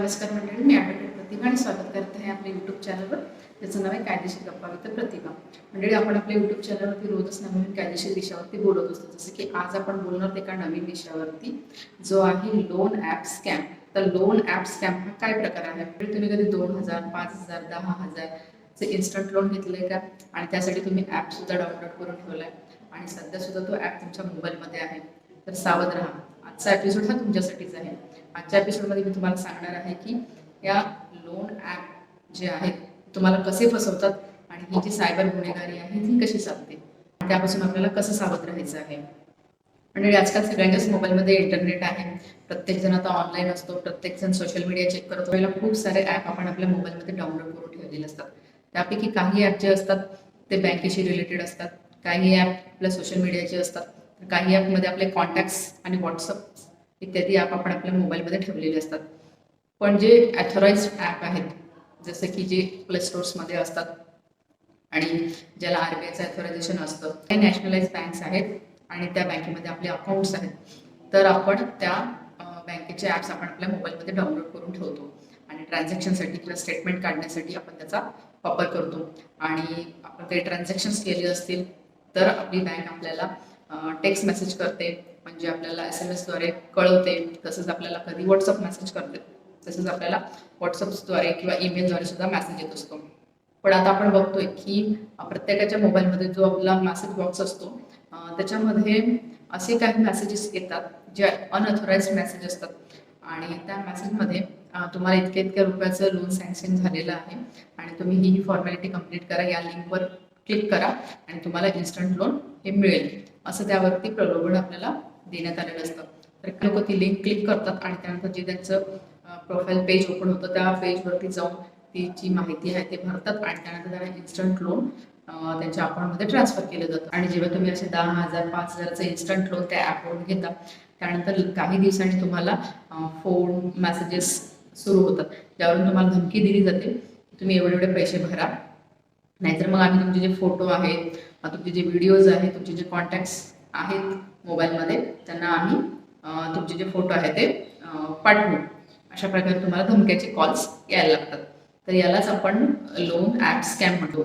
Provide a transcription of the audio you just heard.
नमस्कार मंडळी मी ॲडव्होकेट प्रतिभा आणि स्वागत करते आहे आपल्या यूट्यूब चॅनलवर त्याचं नाव आहे कायदेशीर गप्पा विथ प्रतिभा. मंडळी आपण आपल्या यूट्यूब चॅनलवरती रोजच नवीन कायदेशीर विषयावरती बोलत असतो. जसं की आज आपण बोलणार एका नवीन विषयावरती जो आहे लोन ॲप स्कॅम तर लोन ॲप स्कॅम हा काय प्रकार आहे? म्हणजे तुम्ही कधी दोन हजार पाच हजार दहा हजारचं इन्स्टंट लोन घेतलंय का? आणि त्यासाठी तुम्ही ॲपसुद्धा डाउनलोड करून ठेवलाय. आणि सध्या सुद्धा तो ॲप तुमच्या मोबाईलमध्ये आहे. तर सावध राहा. आजचा एपिसोड हा तुमच्यासाठीच आहे. आजच्या एपिसोडमध्ये मी तुम्हाला सांगणार आहे की या लोन ॲप जे आहेत तुम्हाला कसे फसवतात आणि ही जी सायबर गुन्हेगारी आहे ती कशी चालते? त्यापासून आपल्याला कसं सावध राहायचं आहे? म्हणजे आजकाल सगळ्यांच्याच मोबाईलमध्ये इंटरनेट आहे. प्रत्येकजण आता ऑनलाईन असतो प्रत्येकजण सोशल मीडिया चेक करतो वेळेला खूप सारे ॲप आपण आपल्या मोबाईलमध्ये डाउनलोड करून ठेवलेले असतात. त्यापैकी काही ॲप जे असतात ते बँकेशी रिलेटेड असतात. काही ॲप आपल्या सोशल मीडियाचे असतात. काही ॲपमध्ये आपले कॉन्टॅक्ट्स आणि व्हॉट्सअप इत्यादी ॲप आपण आपल्या मोबाईलमध्ये ठेवलेले असतात. पण जे ॲथोराईज ॲप आहेत जसं की जे प्ले स्टोर्समध्ये असतात आणि ज्याला आर बी आयचं ॲथोरायझेशन असतं ते नॅशनलाइज बँक्स आहेत आणि त्या बँकेमध्ये आपले अकाउंट्स आहेत. तर आपण त्या बँकेचे ॲप्स आपण आपल्या मोबाईलमध्ये डाउनलोड करून ठेवतो. आणि ट्रान्झॅक्शनसाठी किंवा स्टेटमेंट काढण्यासाठी आपण त्याचा वापर करतो. आणि आपण काही ट्रान्झॅक्शन्स केले असतील तर आपली बँक आपल्याला टेक्स्ट मेसेज करते. जे आपल्याला एस एम एसद्वारे कळवते तसंच आपल्याला कधी व्हॉट्सअप मेसेज करते तसंच आपल्याला व्हॉट्सअपद्वारे किंवा ईमेलद्वारे सुद्धा मेसेज येत असतो. पण आता आपण बघतोय की प्रत्येकाच्या मोबाईलमध्ये जो आपला मेसेज बॉक्स असतो त्याच्यामध्ये असे काही मेसेजेस येतात जे अनऑथोराइज मेसेज असतात. आणि त्या मेसेजमध्ये तुम्हाला इतक्या इतक्या रुपयाचं लोन सँक्शन झालेलं आहे. आणि तुम्ही ही ही फॉर्मॅलिटी कंप्लीट करा या लिंकवर क्लिक करा आणि तुम्हाला इन्स्टंट लोन हे मिळेल. असं त्यावरती प्रलोभन आपल्याला देण्यात आलेलं असतं. तर लोक ती लिंक क्लिक करतात आणि त्यानंतर जे त्यांचं प्रोफाईल पेज ओपन होतं त्या पेजवरती जाऊन ती जी माहिती आहे ते भरतात आणि त्यानंतर त्यांना इन्स्टंट लोन त्यांच्या अकाउंटमध्ये ट्रान्सफर केलं जातं. आणि जेव्हा तुम्ही असे दहा हजार पाच हजारचं इन्स्टंट लोन त्या ॲपवरून घेता त्यानंतर काही दिवसांनी तुम्हाला फोन मेसेजेस सुरू होतात. ज्यावरून तुम्हाला धमकी दिली जाते तुम्ही एवढे एवढे पैसे भरा. नाहीतर मग आम्ही तुमचे जे फोटो आहेत तुमचे जे व्हिडिओज आहेत तुमचे जे कॉन्टॅक्ट्स आहेत मोबाईलमध्ये त्यांना आम्ही तुमचे जे फोटो आहेत ते पाठवू. अशा प्रकारे तुम्हाला धमक्याचे कॉल्स यायला लागतात. तर यालाच आपण लोन ॲप स्कॅम म्हणतो.